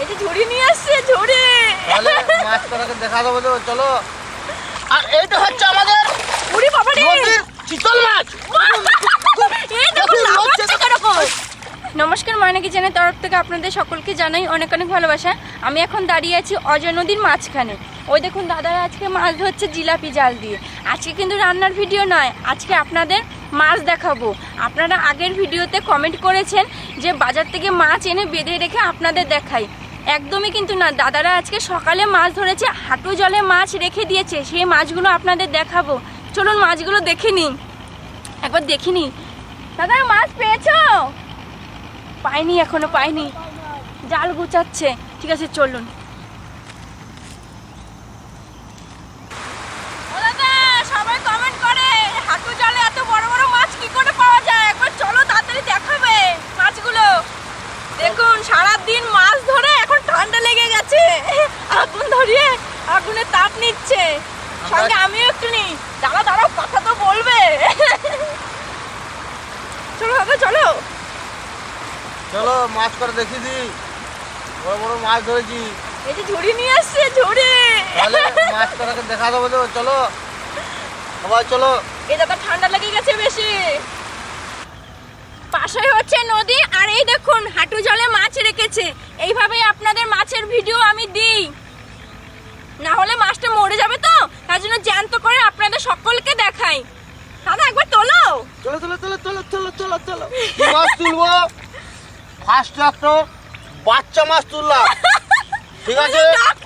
এই যে ঝুড়ি নিয়ে আসছে ঝুড়ি। তাহলে মাছটাকে দেখা দেবো তো চলো। আর এইটা হচ্ছে আমাদের উড়ি বাবা নদীর চিতল মাছ। এই দেখো লাফাচ্ছে কীরকম। নমস্কার ময়না কিচেনের তরফ থেকে আপনাদের সকলকে জানাই অনেক অনেক ভালোবাসা। আমি এখন দাঁড়িয়ে আছি অজয় নদীর মাঝখানে। ওই দেখুন দাদারা আজকে মাছ ধরছে জিলাপি জাল দিয়ে। আজকে কিন্তু রান্নার ভিডিও নয় আজকে আপনাদের মাছ দেখাবো। আপনারা আগের ভিডিওতে কমেন্ট করেছেন যে বাজার থেকে মাছ এনে বেঁধে রেখে আপনাদের দেখাই। একদমই কিন্তু না। দাদারা আজকে সকালে মাছ ধরেছে, হাঁটু জলে মাছ রেখে দিয়েছে। সেই মাছগুলো আপনাদের দেখাবো। চলুন মাছগুলো দেখে নিই। একবার দেখিনি দাদা, মাছ পেয়েছ? পাইনি, এখনও পাইনি। জাল গুচাচ্ছে ঠিক আছে, চলুন ও দাদা সবাই কমেন্ট করে হাঁটু জলে এত বড় বড় মাছ কি করে পাওয়া যায় একবার চলো তাড়াতাড়ি দেখাবে মাছগুলো দেখুন সারা দিন মাছ ধরে এখন ঠান্ডা লেগে গেছে আগুন ধরিয়ে আগুনের তাপ নিচ্ছে সঙ্গে আমিও একটু নিই। দাঁড়া দাঁড়াও কথা তো বলবে। চলো দাদা চলো। চলো মাছ করে দেখি দি। বড় বড় মাছ ধরেছি। এই যে ঝুড়ি নিয়ে আসছে ঝুড়ি। তাহলে মাছটাকে দেখা দেবো তো চলো। সবাই চলো। এই দাদা ঠান্ডা লেগে গেছে বেশি। পাশে হচ্ছে নদী আর এই দেখুন হাঁটু জলে মাছ রেখেছে। এইভাবেই আপনাদের মাছের ভিডিও আমি দিই। না হলে মাছটা মরে যাবে তো তার জন্য জ্যান্ত করে আপনাদের সকলকে দেখাই দাদা একবার তোলো চলো চলো চলো চলো চলো চলো চলো কি মাছ তুলবো ফার্স্ট একটা বাচ্চা মাছ তুললাম। ঠিক আছে?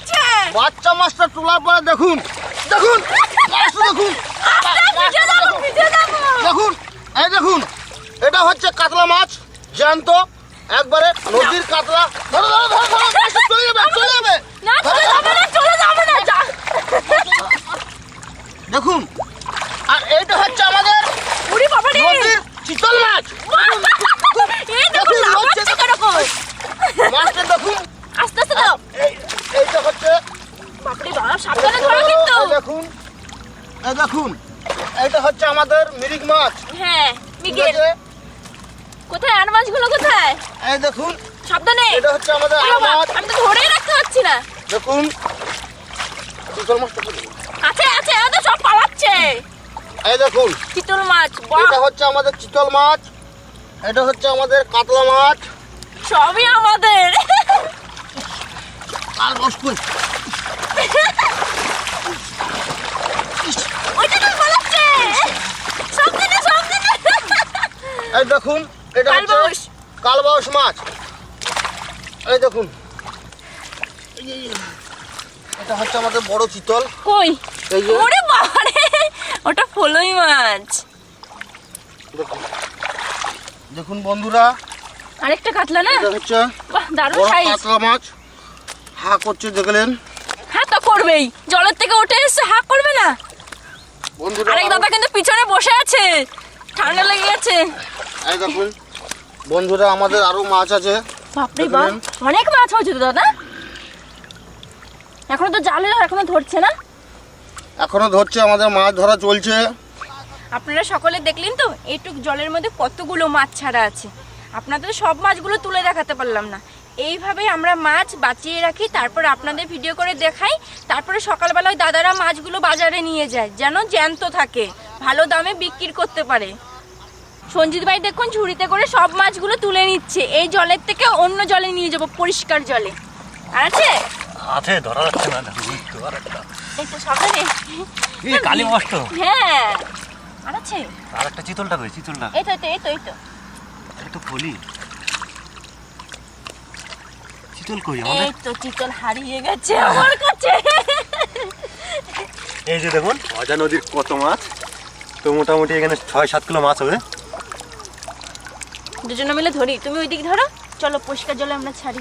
বাচ্চা মাছটা তোলার পরে দেখুন দেখুন দেখুন। দেখুন এই দেখুন এটা হচ্ছে কাতলা মাছ জ্যান্ত একবারে নদীর কাতলা। ধরো ধরো ধরো ধরো মাছটা চলে যাবে চলে যাবে না চলে যাবে না চলে যাবে না যা দেখুন আর এইটা হচ্ছে আমাদের উড়ি বাবা রে নদীর চিতল মাছ এই দেখুন দেখুন, লাফাচ্ছে লজ্জা- কীরকম মাছটা দেখুন আস্তে আস্তে দাও এই এইটা হচ্ছে বাপরে বাপ সাবধানে ধরো কিন্তু। দেখুন এই দেখুন এইটা হচ্ছে আমাদের মিরিক মাছ। হ্যাঁ মিগেল। কোথায় আর মাছগুলো কোথায়? এই দেখুন সাবধানে। এটা হচ্ছে আমাদের আর মাছ। আমি তো ধরেই রাখতে পারছি না। দেখুন চিতল মাছটা কোথায়? আছে আছে তো সব পালাচ্ছে। এই দেখুন চিতল মাছ এটা হচ্ছে আমাদের চিতল মাছ এটা হচ্ছে আমাদের কাতলা মাছ। সবই আমাদের। কাল বস এই দেখুন এটা হচ্ছে কালবাউস। মাছ। এই দেখুন। এটা হচ্ছে আমাদের বড় চিতল। কই? এই যে। ওরে বাবারে ওটা ফলই মাছ। দেখুন। দেখুন বন্ধুরা আরেকটা কাতলা না? এটা হচ্ছে দারুণ সাইজ কাতলা মাছ। হা করছে দেখলেন? করবেই। জলের থেকে উঠে এসে হাক করবে না? আরেক দাদা কিন্তু পিছনে বসে আছে। ঠান্ডা লেগে গেছে। বন্ধুরা আমাদের আরও মাছ আছে। বাপরে বাপ অনেক মাছ হয়েছে তো দাদা। এখনও তো জালে এখনও ধরছে না? এখনও ধরছে আমাদের মাছ ধরা চলছে। আপনারা সকলে দেখলেন তো এইটুক জলের মধ্যে কতগুলো মাছ ছাড়া আছে। আপনাদের সব মাছগুলো তুলে দেখাতে পারলাম না। এইভাবে আমরা মাছ বাঁচিয়ে রাখি তারপর আপনাদের ভিডিও করে দেখাই। তারপরে সকালবেলায় দাদারা মাছগুলো বাজারে নিয়ে যায় যেন জ্যান্ত থাকে ভালো দামে বিক্রি করতে পারে। সঞ্জিত ভাই দেখুন ঝুড়িতে করে সব মাছগুলো তুলে নিচ্ছে। এই জলের থেকে অন্য জলে নিয়ে যাব পরিষ্কার জলে। আর আছে? আছে ধরা যাচ্ছে না এই তো এই কালী মাছটা হ্যাঁ আর আছে? আর একটা চিতলটা কই চিতলটা? এই তো এই তো এই তো ফলি চিতল কই? আমাদের? এই তো চিতল হারিয়ে গেছে আমার কাছে। এই যে দেখুন অজা নদীর কত মাছ? তো মোটামুটি এখানে ছয় সাত কিলো মাছ হবে। দুজনে মিলে ধরি তুমি ওই দিক ধরো। চলো পরিষ্কার জলে আমরা ছাড়ি।